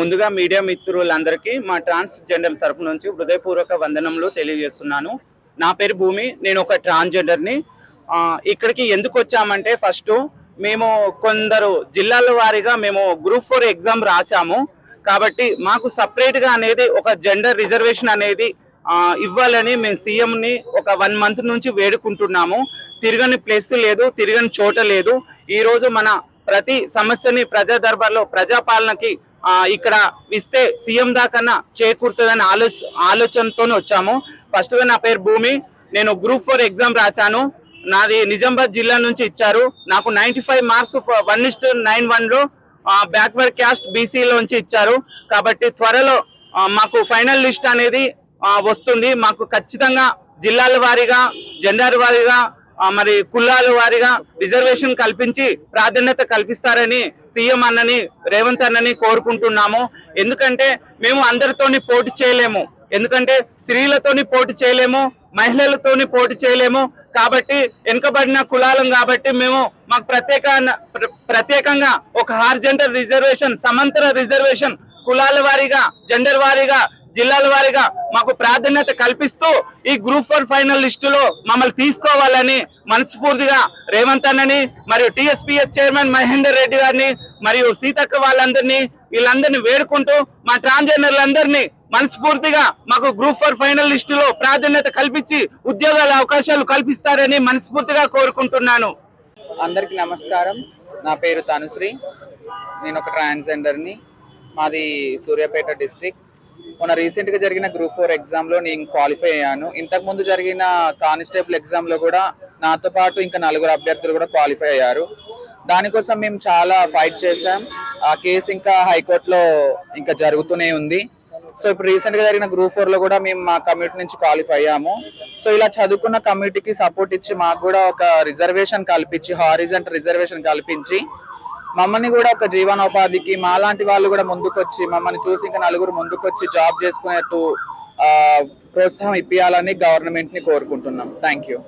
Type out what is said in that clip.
ముందుగా మీడియా మిత్రులందరికీ మా ట్రాన్స్ జెండర్ తరపు నుంచి హృదయపూర్వక వందనములు తెలియజేస్తున్నాను. నా పేరు భూమి నేను ఒక ట్రాన్స్జెండర్ని. జెండర్ని ఇక్కడికి ఎందుకు వచ్చామంటే ఫస్ట్ మేము కొందరు జిల్లాల వారీగా మేము గ్రూప్ ఫోర్ ఎగ్జామ్ రాసాము కాబట్టి మాకు సపరేట్గా అనేది ఒక జెండర్ రిజర్వేషన్ అనేది ఇవ్వాలని మేము సీఎంని ఒక వన్ మంత్ నుంచి వేడుకుంటున్నాము. తిరగని ప్లేస్ లేదు తిరగని చోట లేదు. ఈరోజు మన ప్రతి సమస్యని ప్రజా దర్బార్లో ప్రజాపాలనకి ఇక్కడ ఇస్తే సీఎం దాకన్నా చేకూరుతుందని ఆలోచ ఆలోచనతోనే వచ్చాము. ఫస్ట్గా నా పేరు భూమి. నేను గ్రూప్ ఫోర్ ఎగ్జామ్ రాశాను. నాది నిజామాబాద్ జిల్లా నుంచి ఇచ్చారు. నాకు నైంటీ ఫైవ్ మార్క్స్ వన్ ఇస్ట్ నైన్ వన్లో బ్యాక్వర్డ్ క్యాస్ట్ బీసీలోంచి ఇచ్చారు. కాబట్టి త్వరలో మాకు ఫైనల్ లిస్ట్ అనేది వస్తుంది. మాకు ఖచ్చితంగా జిల్లాల వారీగా జెండర్ వారీగా మరి కులాల వారిగా రిజర్వేషన్ కల్పించి ప్రాధాన్యత కల్పిస్తారని సీఎం అన్నని రేవంత్ అన్నని కోరుకుంటున్నాము. ఎందుకంటే మేము అందరితోని పోటీ చేయలేము. ఎందుకంటే స్త్రీలతోని పోటీ చేయలేము మహిళలతోని పోటీ చేయలేము. కాబట్టి వెనుకబడిన కులాలం కాబట్టి మేము మాకు ప్రత్యేక ప్ర- ప్రత్యేకంగా ఒక హార్జెండర్ రిజర్వేషన్ సమాంతర రిజర్వేషన్ కులాల వారీగా జెండర్ వారీగా జిల్లాల వారీగా మాకు ప్రాధాన్యత కల్పిస్తూ ఈ గ్రూప్ ఫోర్ ఫైనల్ లిస్టులో మమ్మల్ని తీసుకోవాలని మనస్ఫూర్తిగా రేవంత్ అన్నని మరియు టీఎస్పీఎస్ చైర్మన్ మహేందర్ రెడ్డి గారిని మరియు సీతక్క వాళ్ళందరినీ వీళ్ళందరినీ వేడుకుంటూ మా ట్రాన్స్జెండర్లందరినీ మనస్ఫూర్తిగా మాకు గ్రూప్ ఫోర్ ఫైనల్ లిస్టులో ప్రాధాన్యత కల్పించి ఉద్యోగాల అవకాశాలు కల్పిస్తారని మనస్ఫూర్తిగా కోరుకుంటున్నాను. అందరికి నమస్కారం. నా పేరు తనుశ్రీ. నేను ఒక ట్రాన్స్జెండర్ని. మాది సూర్యాపేట డిస్ట్రిక్ట్. మొన్న రీసెంట్గా జరిగిన గ్రూప్ ఫోర్ ఎగ్జామ్లో నేను క్వాలిఫై అయ్యాను. ఇంతకుముందు జరిగిన కానిస్టేబుల్ ఎగ్జామ్లో కూడా నాతో పాటు ఇంకా నలుగురు అభ్యర్థులు కూడా క్వాలిఫై అయ్యారు. దానికోసం మేము చాలా ఫైట్ చేసాం ఆ కేసు ఇంకా హైకోర్టులో ఇంకా జరుగుతూనే ఉంది. సో ఇప్పుడు రీసెంట్గా జరిగిన గ్రూప్ ఫోర్లో కూడా మేము మా కమ్యూనిటీ నుంచి క్వాలిఫై అయ్యాము. సో ఇలా చదువుకున్న కమ్యూనిటీకి సపోర్ట్ ఇచ్చి మాకు కూడా ఒక రిజర్వేషన్ కల్పించి హారిజంట్ రిజర్వేషన్ కల్పించి మమ్మల్ని కూడా ఒక జీవనోపాధికి మాలాంటి వాళ్ళు కూడా ముందుకొచ్చి మమ్మల్ని చూసి ఇంకా నలుగురు ముందుకొచ్చి జాబ్ చేసుకునేట్టు ప్రోత్సాహం ఇప్పించాలని గవర్నమెంట్ని కోరుకుంటున్నాం. Thank you.